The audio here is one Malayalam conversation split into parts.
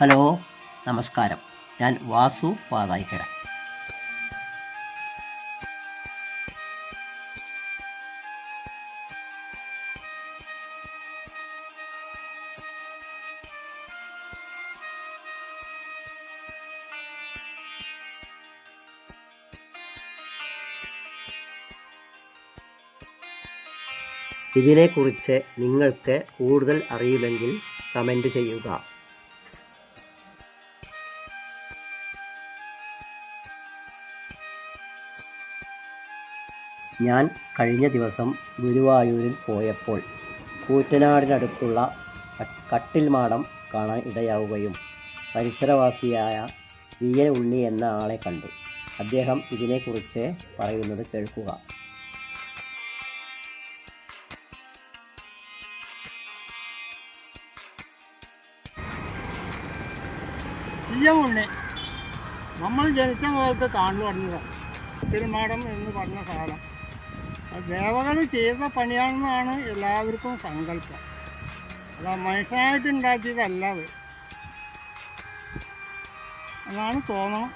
ഹലോ നമസ്കാരം. ഞാൻ വാസു പാതായിക്കര ഇതിനെക്കുറിച്ച് നിങ്ങൾക്ക് കൂടുതൽ അറിയുമെങ്കിൽ കമന്റ് ചെയ്യുക. ഞാൻ കഴിഞ്ഞ ദിവസം ഗുരുവായൂരിൽ പോയപ്പോൾ കൂറ്റനാടിനടുത്തുള്ള കട്ടിൽ മാടം കാണാൻ ഇടയാവുകയും പരിസരവാസിയായ വി എൻ ഉണ്ണി എന്ന ആളെ കണ്ടു. അദ്ദേഹം ഇതിനെക്കുറിച്ച് പറയുന്നത് കേൾക്കുക. ഉണ്ണി. നമ്മൾ ജനിച്ച മുതൽക്ക് കാണു തുടങ്ങിയതാണ് തിരുമാടം എന്ന് പറഞ്ഞ സാധനം. ദേവകൾ ചെയ്ത പണിയാണെന്നാണ് എല്ലാവർക്കും സങ്കല്പം. അല്ല മനുഷ്യനായിട്ട് ഉണ്ടാക്കിയതല്ല അത്. എന്നാണ് തോന്നണം.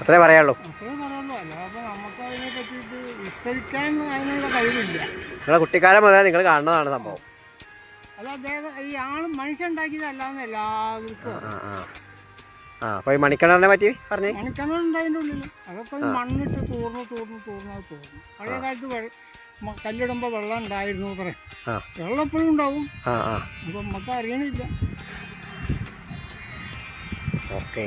അത്രേ പറയാള്ളൂ അത്രേ പറയുള്ളൂ നമുക്ക് അതിനെ പറ്റിയിട്ട് വിസ്തരിക്കാൻ അതിനുള്ള കഴിവില്ല. നിങ്ങളെ കുട്ടിക്കാലം മുതലേ നിങ്ങൾ കാണുന്നതാണ് സംഭവം. അല്ല അദ്ദേഹം ഈ ആൾ മനുഷ്യൻ ഉണ്ടാക്കിയതല്ല എന്ന് എല്ലാവർക്കും ആ അപ്പോൾ ഈ മണിക്കണറിനെ പറ്റി പറഞ്ഞേ. മണിക്കണ്ണുണ്ട് അതിന്റെ ഉള്ളിൽ അതൊക്കെ മണ്ണിട്ട് തൂർന്ന് തൂർന്ന് തൂർന്ന് അത് തോന്നും പഴയ കാലത്ത് കല്ലിടുമ്പോൾ വെള്ളം ഉണ്ടായിരുന്നു അത്രേ വെള്ളം എപ്പോഴും ഉണ്ടാവും. അപ്പം നമുക്ക് അറിയണില്ല. ഓക്കെ.